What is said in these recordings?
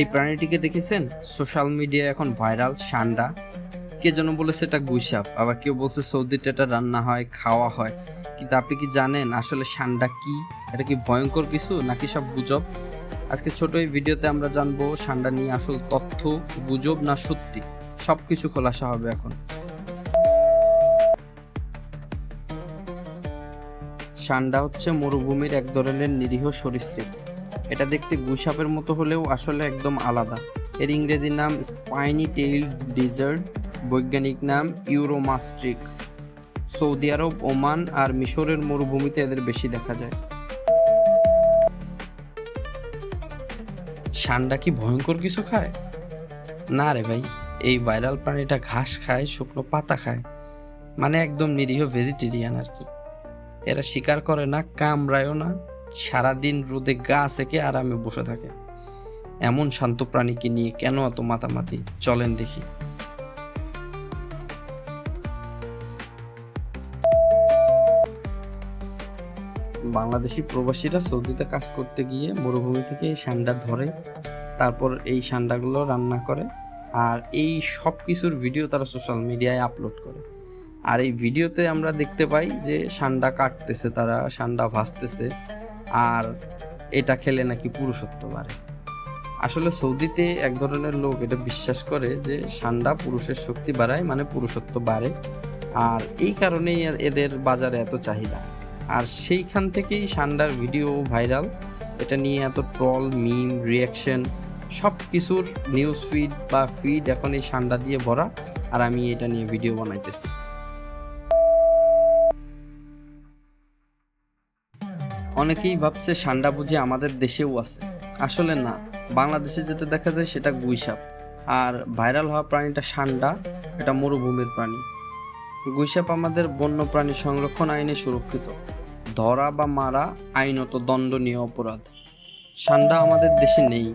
এই প্রাণীটিকে দেখেছেন? Social media এখন ভাইরাল, সান্ডা। কে যেন বলেছে এটা গুইসাপ। আবার কেউ বলছে সৌদিতে এটা রান্না হয়, খাওয়া হয়। কিন্তু আপনি কি জানেন আসলে সান্ডা কি? এটা কি ভয়ঙ্কর কিছু নাকি সব গুজব? আজকে ছোট এই ভিডিওতে আমরা জানব সান্ডা নিয়ে আসল তথ্য, গুজব না সত্যি? সব কিছু খোলাসা হবে এখন। সান্ডা হচ্ছে মরুভূমির এক ধরনের নিরীহ সরীসৃপ। এটা দেখতে গুসাপের মতো হলেও আসলে একদম আলাদা। এর ইংরেজি নাম স্পাইনি টেইল ডিজার্ট বৈজ্ঞানিক নাম ইউরোমাস্ট্রিক্স। সৌদি আরব, ওমান আর মিশরের মরুভূমিতে এদের বেশি দেখা যায়। সান্ডা কি ভয়ঙ্কর কিছু খায়? না রে ভাই, এই ভাইরাল প্রাণীটা ঘাস খায়, শুকনো পাতা খায়। মানে একদম নিরীহ ভেজিটেরিয়ান আর কি। এরা শিকার করে না, কামড়ায়ও না। সারাদিন রোদে গা সেকে আরামে বসে থাকে। এমন শান্ত প্রাণীকে নিয়ে কেন এত মাতামাতি? চলেন দেখি। বাংলাদেশি প্রবাসীরা সৌদিতে কাজ করতে গিয়ে মরুভূমি থেকে সান্ডা ধরে, তারপর এই সান্ডাগুলো রান্না করে আর এই সব কিছুর ভিডিও তারা সোশ্যাল মিডিয়ায় আপলোড করে। আর এই ভিডিওতে আমরা দেখতে পাই যে সান্ডা কাটতেছে তারা, সান্ডা ভাসতেছে। আর এটা খেলে নাকি পুরুষত্ব বাড়ে। আসলে সৌদিতে এক ধরনের লোক এটা বিশ্বাস করে যে সান্ডা পুরুষের শক্তি বাড়ায় মানে পুরুষত্ব বাড়ে। আর এই কারণেই এদের বাজারে এত চাহিদা। আর সেইখান থেকেই সান্ডার ভিডিও ভাইরাল। এটা নিয়ে এত ট্রল, মিম রিয়াকশন সব কিছুর নিউজ ফিড বা ফিড এখন এই সান্ডা দিয়ে ভরা। আর আমি এটা নিয়ে ভিডিও বানাইতেছি। অনেকেই ভাবছে সান্ডা বুঝি আমাদের দেশেও আছে। আসলে না, বাংলাদেশে যেটা দেখা যায় সেটা গুইসাপ। আর ভাইরাল হওয়া প্রাণীটা সান্ডা, এটা মরুভূমির প্রাণী। গুইসাপ আমাদের বন্য প্রাণী সংরক্ষণ আইনে সুরক্ষিত। ধরা বা মারা আইনত দণ্ডনীয় অপরাধ। সান্ডা আমাদের দেশে নেই,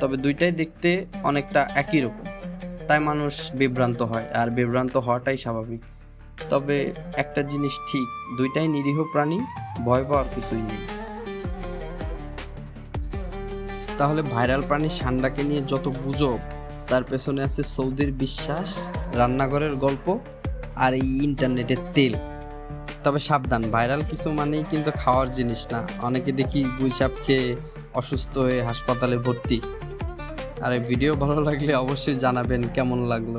তবে দুইটাই দেখতে অনেকটা একই রকম। তাই মানুষ বিভ্রান্ত হয়, আর বিভ্রান্ত হওয়াটাই স্বাভাবিক। তবে একটা জিনিস ঠিক, দুইটাই নিরীহ প্রাণী ভয় পাওয়ার কিছুই নেই। তাহলে ভাইরাল প্রাণী সান্ডাকে নিয়ে যত গুজব, তার পেছনে আছে সৌদির বিশ্বাস, রান্নাঘরের গল্প আর এই ইন্টারনেটের তেল। তবে সাবধান, ভাইরাল কিছু মানেই কিন্তু খাওয়ার জিনিস না। অনেকে দেখি গুইসাপ খেয়ে অসুস্থ হয়ে হাসপাতালে ভর্তি। আর এই ভিডিও ভালো লাগলে অবশ্যই জানাবেন কেমন লাগল।